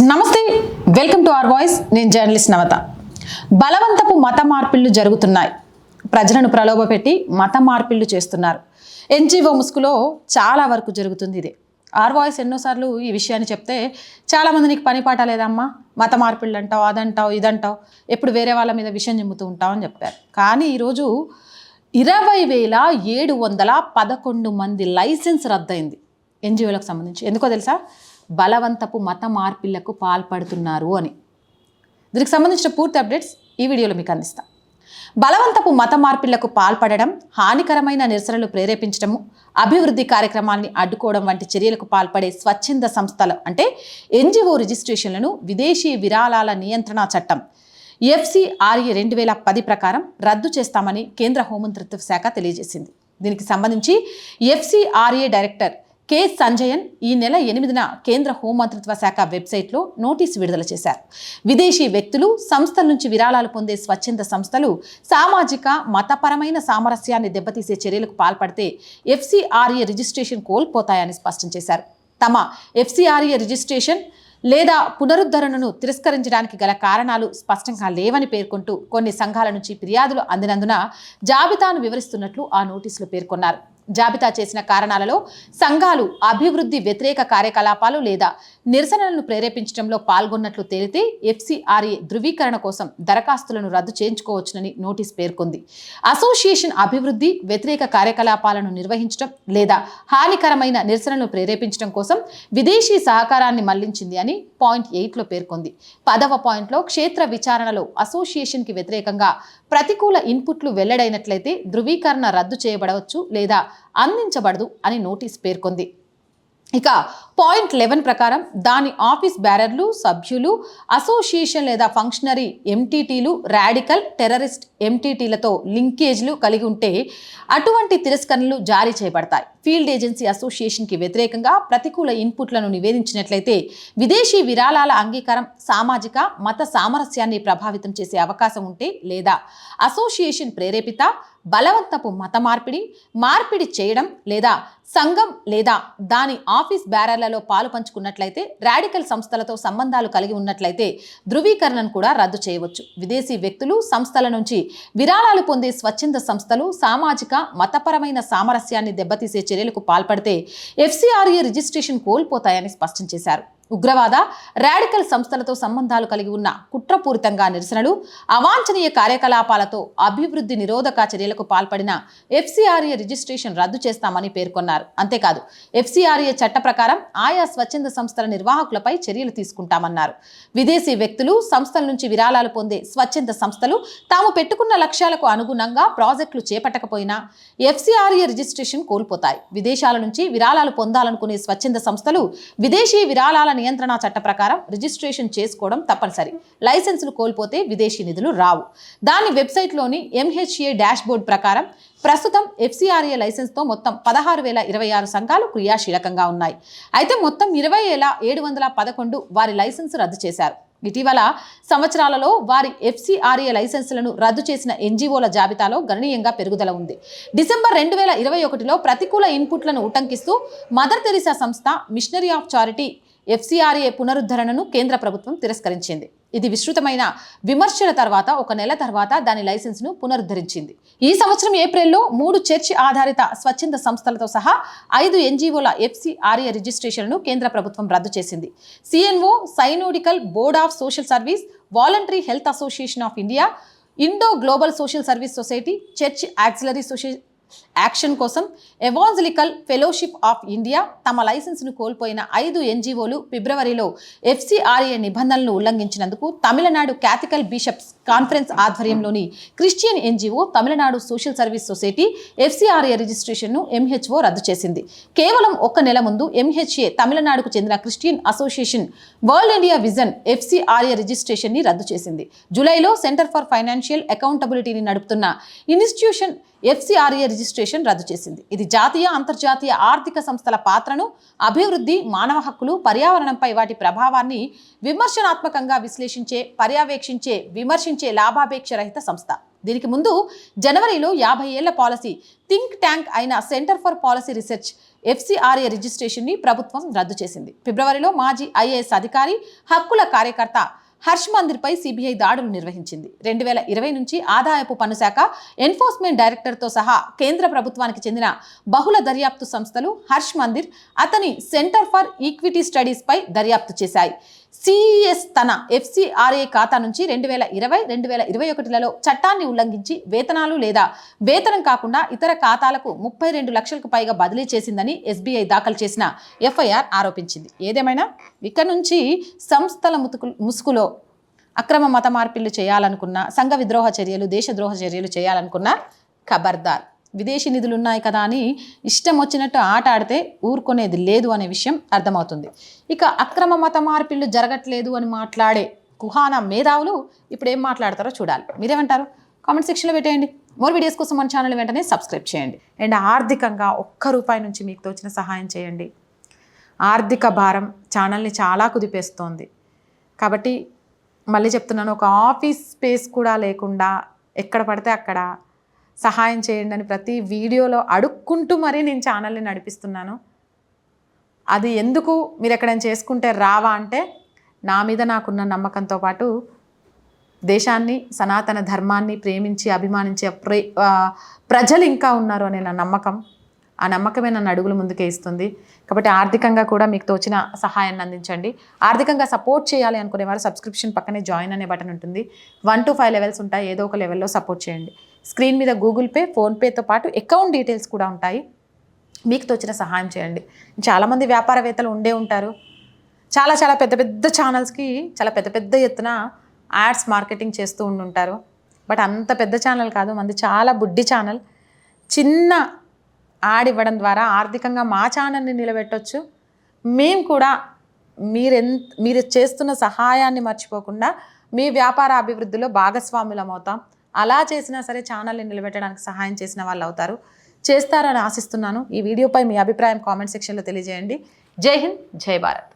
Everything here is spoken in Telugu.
నమస్తే వెల్కమ్ టు ఆర్ వాయిస్. నేను జర్నలిస్ట్ నవత. బలవంతపు మత మార్పిళ్ళు జరుగుతున్నాయి. ప్రజలను ప్రలోభపెట్టి మత మార్పిళ్ళు చేస్తున్నారు. ఎన్జిఓ ముసుగులో చాలా వరకు జరుగుతుంది ఇది. ఆర్ వాయిస్ ఎన్నోసార్లు ఈ విషయాన్ని చెప్తే చాలామంది నీకు పని పాట లేదమ్మా మత మార్పిళ్ళు అంటావు అదంటావు ఇదంటావు ఎప్పుడు వేరే వాళ్ళ మీద విషయం చెమ్ముతూ ఉంటావు అని చెప్పారు. కానీ ఈరోజు ఇరవై వేల ఏడు వందల పదకొండు మంది లైసెన్స్ రద్దయింది ఎన్జిఓలకు సంబంధించి. ఎందుకో తెలుసా? బలవంతపు మత మార్పిళ్ళకు పాల్పడుతున్నారు అని. దీనికి సంబంధించిన పూర్తి అప్డేట్స్ ఈ వీడియోలో మీకు అందిస్తాం. బలవంతపు మత మార్పిళ్ళకు పాల్పడడం హానికరమైన నిరసనలు ప్రేరేపించడము అభివృద్ధి కార్యక్రమాల్ని అడ్డుకోవడం వంటి చర్యలకు పాల్పడే స్వచ్ఛంద సంస్థలు అంటే ఎన్జిఓ రిజిస్ట్రేషన్లను విదేశీ విరాళాల నియంత్రణ చట్టం ఎఫ్సిఆర్ఏ రెండు వేల పది ప్రకారం రద్దు చేస్తామని కేంద్ర హోంమంత్రిత్వ శాఖ తెలియజేసింది. దీనికి సంబంధించి ఎఫ్సిఆర్ఏ డైరెక్టర్ కె సంజయన్ ఈ నెల ఎనిమిదిన కేంద్ర హోంమంత్రిత్వ శాఖ వెబ్సైట్లో నోటీసు విడుదల చేశారు. విదేశీ వ్యక్తులు సంస్థల నుంచి విరాళాలు పొందే స్వచ్ఛంద సంస్థలు సామాజిక మతపరమైన సామరస్యాన్ని దెబ్బతీసే చర్యలకు పాల్పడితే ఎఫ్సిఆర్ఏ రిజిస్ట్రేషన్ కోల్పోతాయని స్పష్టం చేశారు. తమ ఎఫ్సిఆర్ఏ రిజిస్ట్రేషన్ లేదా పునరుద్ధరణను తిరస్కరించడానికి గల కారణాలు స్పష్టంగా లేవని పేర్కొంటూ కొన్ని సంఘాల నుంచి ఫిర్యాదులు అందినందున జాబితాను వివరిస్తున్నట్లు ఆ నోటీసులు పేర్కొన్నారు. జాబితా చేసిన కారణాలలో సంఘాలు అభివృద్ధి వ్యతిరేక కార్యకలాపాలు లేదా నిరసనలను ప్రేరేపించడంలో పాల్గొన్నట్లు తేలితే ఎఫ్సిఆర్ఏ ధృవీకరణ కోసం దరఖాస్తులను రద్దు చేయించుకోవచ్చునని నోటీస్ పేర్కొంది. అసోసియేషన్ అభివృద్ధి వ్యతిరేక కార్యకలాపాలను నిర్వహించడం లేదా హానికరమైన నిరసనలను ప్రేరేపించడం కోసం విదేశీ సహకారాన్ని మళ్ళించింది అని పాయింట్ ఎయిట్లో పేర్కొంది. పదవ పాయింట్లో క్షేత్ర విచారణలో అసోసియేషన్కి వ్యతిరేకంగా ప్రతికూల ఇన్పుట్లు వెల్లడైనట్లయితే ధృవీకరణ రద్దు చేయబడవచ్చు లేదా అందించబడదు అని నోటీస్ పేర్కొంది. ఇక పాయింట్ లెవెన్ ప్రకారం దాని ఆఫీస్ బ్యారర్లు సభ్యులు అసోసియేషన్ లేదా ఫంక్షనరీ ఎంటీటీలు రాడికల్ టెర్రరిస్ట్ ఎంటీటీలతో లింకేజ్లు కలిగి ఉంటే అటువంటి తిరస్కరణలు జారీ చేయబడతాయి. ఫీల్డ్ ఏజెన్సీ అసోసియేషన్కి వ్యతిరేకంగా ప్రతికూల ఇన్పుట్లను నివేదించినట్లయితే విదేశీ విరాళాల అంగీకారం సామాజిక మత సామరస్యాన్ని ప్రభావితం చేసే అవకాశం ఉంటే లేదా? అసోసియేషన్ ప్రేరేపిత బలవంతపు మత మార్పిడి మార్పిడి చేయడం లేదా సంఘం లేదా దాని ఆఫీస్ బ్యారర్లలో పాలు పంచుకున్నట్లయితే రాడికల్ సంస్థలతో సంబంధాలు కలిగి ఉన్నట్లయితే ధృవీకరణను కూడా రద్దు చేయవచ్చు. విదేశీ వ్యక్తులు సంస్థల నుంచి విరాళాలు పొందే స్వచ్ఛంద సంస్థలు సామాజిక మతపరమైన సామరస్యాన్ని దెబ్బతీసే చర్యలకు పాల్పడితే ఎఫ్సీఆర్ఏ రిజిస్ట్రేషన్ కోల్పోతాయని స్పష్టం చేశారు. ఉగ్రవాద రాడికల్ సంస్థలతో సంబంధాలు కలిగి ఉన్న కుట్రపూరితంగా నిరసనలు అవాంఛనీయ కార్యకలాపాలతో అభివృద్ధి నిరోధక చర్యలకు పాల్పడిన ఎఫ్సిఆర్ఏ రిజిస్ట్రేషన్ రద్దు చేస్తామని పేర్కొన్నారు. అంతేకాదు ఎఫ్సిఆర్ఏ చట్ట ప్రకారం ఆయా స్వచ్ఛంద సంస్థల నిర్వాహకులపై చర్యలు తీసుకుంటామన్నారు. విదేశీ వ్యక్తులు సంస్థల నుంచి విరాళాలు పొందే స్వచ్ఛంద సంస్థలు తాము పెట్టుకున్న లక్ష్యాలకు అనుగుణంగా ప్రాజెక్టులు చేపట్టకపోయినా ఎఫ్సిఆర్ఏ రిజిస్ట్రేషన్ కోల్పోతాయి. విదేశాల నుంచి విరాళాలు పొందాలనుకునే స్వచ్ఛంద సంస్థలు విదేశీ విరాళాల నియంత్రణ చట్ట ప్రకారం రిజిస్ట్రేషన్ చేసుకోవడం తప్పనిసరి. లైసెన్సులు కోల్పోతే విదేశీ నిధులు రావు. దాని వెబ్సైట్లోని ఎంహెచ్ఏ డాష్బోర్డ్ ప్రకారం ప్రస్తుతం ఎఫ్సిఆర్ఏ లైసెన్స్తో మొత్తం పదహారు వేల ఇరవై ఆరు సంఘాలు క్రియాశీలకంగా ఉన్నాయి. అయితే మొత్తం ఇరవై వేల ఏడు వందల పదకొండు వారి లైసెన్స్ రద్దు చేశారు. ఇటీవల సంవత్సరాలలో వారి ఎఫ్సిఆర్ఏ లైసెన్సులను రద్దు చేసిన ఎన్జీఓల జాబితాలో గణనీయంగా పెరుగుదల ఉంది. డిసెంబర్ రెండు వేల ఇరవై ఒకటిలో ప్రతికూల ఇన్పుట్లను ఉటంకిస్తూ మదర్ తెరిసా సంస్థ మిషనరీ ఆఫ్ చారిటీ ఎఫ్సిఆర్ఏ పునరుద్ధరణను కేంద్ర ప్రభుత్వం తిరస్కరించింది. ఇది విస్తృతమైన విమర్శల తర్వాత ఒక నెల తర్వాత దాని లైసెన్స్ను పునరుద్ధరించింది. ఈ సంవత్సరం ఏప్రిల్లో మూడు చర్చ్ ఆధారిత స్వచ్ఛంద సంస్థలతో సహా ఐదు ఎన్జిఓల ఎఫ్సిఆర్ఏ రిజిస్ట్రేషన్ను కేంద్ర ప్రభుత్వం రద్దు చేసింది. CNO synodical board of social service voluntary health association of India Indo global social service society church auxiliary social action కోసం ఎవాంజలికల్ ఫెలోషిప్ ఆఫ్ ఇండియా తమ లైసెన్స్ను కోల్పోయిన ఐదు ఎన్జీఓలు ఫిబ్రవరిలో ఎఫ్సిఆర్ఏ నిబంధనలను ఉల్లంఘించినందుకు తమిళనాడు క్యాథికల్ బిషప్స్ కాన్ఫరెన్స్ ఆధ్వర్యంలోని Christian NGO Tamil Nadu social service society FCRA రిజిస్ట్రేషన్ను MHO రద్దు చేసింది. కేవలం ఒక్క నెల ముందు ఎంహెచ్ఏ తమిళనాడుకు చెందిన Christian association world India vision FCRA రిజిస్ట్రేషన్ని రద్దు చేసింది. జూలైలో సెంటర్ ఫర్ ఫైనాన్షియల్ అకౌంటబిలిటీని నడుపుతున్న ఇన్స్టిట్యూషన్ ఎఫ్సిఆర్ఏ రిజిస్ట్రేషన్ రద్దు చేసింది. ఇది జాతీయ అంతర్జాతీయ ఆర్థిక సంస్థల పాత్రను అభివృద్ధి మానవ హక్కులు పర్యావరణంపై వాటి ప్రభావాన్ని విమర్శనాత్మకంగా విశ్లేషించే పర్యవేక్షించే విమర్శించే లాభాపేక్ష రహిత సంస్థ. దీనికి ముందు జనవరిలో యాభై ఏళ్ళ పాలసీ థింక్ ట్యాంక్ అయిన centre for policy research FCRA రిజిస్ట్రేషన్ని ప్రభుత్వం రద్దు చేసింది. ఫిబ్రవరిలో మాజీ ఐఏఎస్ అధికారి హక్కుల కార్యకర్త హర్ష్ మందిర్పై సిబిఐ దాడులు నిర్వహించింది. రెండు వేల ఇరవై నుంచి ఆదాయపు పన్ను శాఖ ఎన్ఫోర్స్మెంట్ డైరెక్టర్తో సహా కేంద్ర ప్రభుత్వానికి చెందిన బహుళ దర్యాప్తు సంస్థలు హర్ష్ మందిర్ అతని సెంటర్ ఫర్ ఈక్విటీ స్టడీస్పై దర్యాప్తు చేశాయి. సిఈఎస్ తన ఎఫ్సిఆర్ఏ ఖాతా నుంచి రెండు వేల ఇరవై రెండు వేల ఇరవై ఒకటిలలో చట్టాన్ని ఉల్లంఘించి వేతనాలు లేదా వేతనం కాకుండా ఇతర ఖాతాలకు ముప్పై రెండు లక్షలకు పైగా బదిలీ చేసిందని ఎస్బీఐ దాఖలు చేసిన ఎఫ్ఐఆర్ ఆరోపించింది. ఏదేమైనా? ఇక్కడ నుంచి సంస్థల ముతుకు ముసుగులో అక్రమ మత మార్పిళ్ళు చేయాలనుకున్న సంఘ విద్రోహ చర్యలు దేశద్రోహ చర్యలు చేయాలనుకున్న ఖబర్దార్. విదేశీ నిధులు ఉన్నాయి కదా అని ఇష్టం వచ్చినట్టు ఆట ఆడితే ఊరుకునేది లేదు అనే విషయం అర్థమవుతుంది. ఇక అక్రమ మత మార్పిళ్ళు జరగట్లేదు అని మాట్లాడే కుహానా మేధావులు ఇప్పుడు ఏం మాట్లాడతారో చూడాలి. మీరేమంటారు? కామెంట్ సెక్షన్లో పెట్టేయండి. మోర్ వీడియోస్ కోసం మన ఛానల్ వెంటనే సబ్స్క్రైబ్ చేయండి. అండ్ ఆర్థికంగా ఒక్క రూపాయి నుంచి మీకు తోచిన సహాయం చేయండి. ఆర్థిక భారం ఛానల్ని చాలా కుదిపేస్తోంది. కాబట్టి మళ్ళీ చెప్తున్నాను ఒక ఆఫీస్ స్పేస్ కూడా లేకుండా ఎక్కడ పడితే అక్కడ సహాయం చేయండి అని ప్రతి వీడియోలో అడుక్కుంటూ మరీ నేను ఛానల్ని నడిపిస్తున్నాను. అది ఎందుకు మీరు ఎక్కడైనా చేసుకుంటే రావా అంటే నా మీద నాకున్న నమ్మకంతో పాటు దేశాన్ని సనాతన ధర్మాన్ని ప్రేమించి అభిమానించే ప్రే ప్రజలు ఇంకా ఉన్నారు అనే నా నమ్మకం. ఆ నమ్మకమే నన్ను అడుగులు ముందుకే ఇస్తుంది. కాబట్టి ఆర్థికంగా కూడా మీకు తోచిన సహాయాన్ని అందించండి. ఆర్థికంగా సపోర్ట్ చేయాలి అనుకునేవారు సబ్స్క్రిప్షన్ పక్కనే జాయిన్ అనే బటన్ ఉంటుంది. వన్ టు ఫైవ్ లెవెల్స్ ఉంటాయి. ఏదో ఒక లెవెల్లో సపోర్ట్ చేయండి. స్క్రీన్ మీద గూగుల్ పే ఫోన్పేతో పాటు అకౌంట్ డీటెయిల్స్ కూడా ఉంటాయి. మీకు తోచిన సహాయం చేయండి. చాలామంది వ్యాపారవేత్తలు ఉండే ఉంటారు. చాలా చాలా పెద్ద పెద్ద ఛానల్స్కి చాలా పెద్ద పెద్ద ఎత్తున యాడ్స్ మార్కెటింగ్ చేస్తూ ఉండుంటారు. బట్ అంత పెద్ద ఛానల్ కాదు. మంది చాలా బుడ్డి ఛానల్ చిన్న ఆడివ్వడం ద్వారా ఆర్థికంగా మా ఛానల్ని నిలబెట్టొచ్చు. మేము కూడా మీరెంత మీరు చేస్తున్న సహాయాన్ని మర్చిపోకుండా మీ వ్యాపార అభివృద్ధిలో భాగస్వాములం అవుతాం అలా చేసినా సరే ఛానల్ని నిలబెట్టడానికి సహాయం చేసిన వాళ్ళు అవుతారు చేస్తారని ఆశిస్తున్నాను. ఈ వీడియోపై మీ అభిప్రాయం కామెంట్ సెక్షన్లో తెలియజేయండి. జై హింద్ జై భారత్.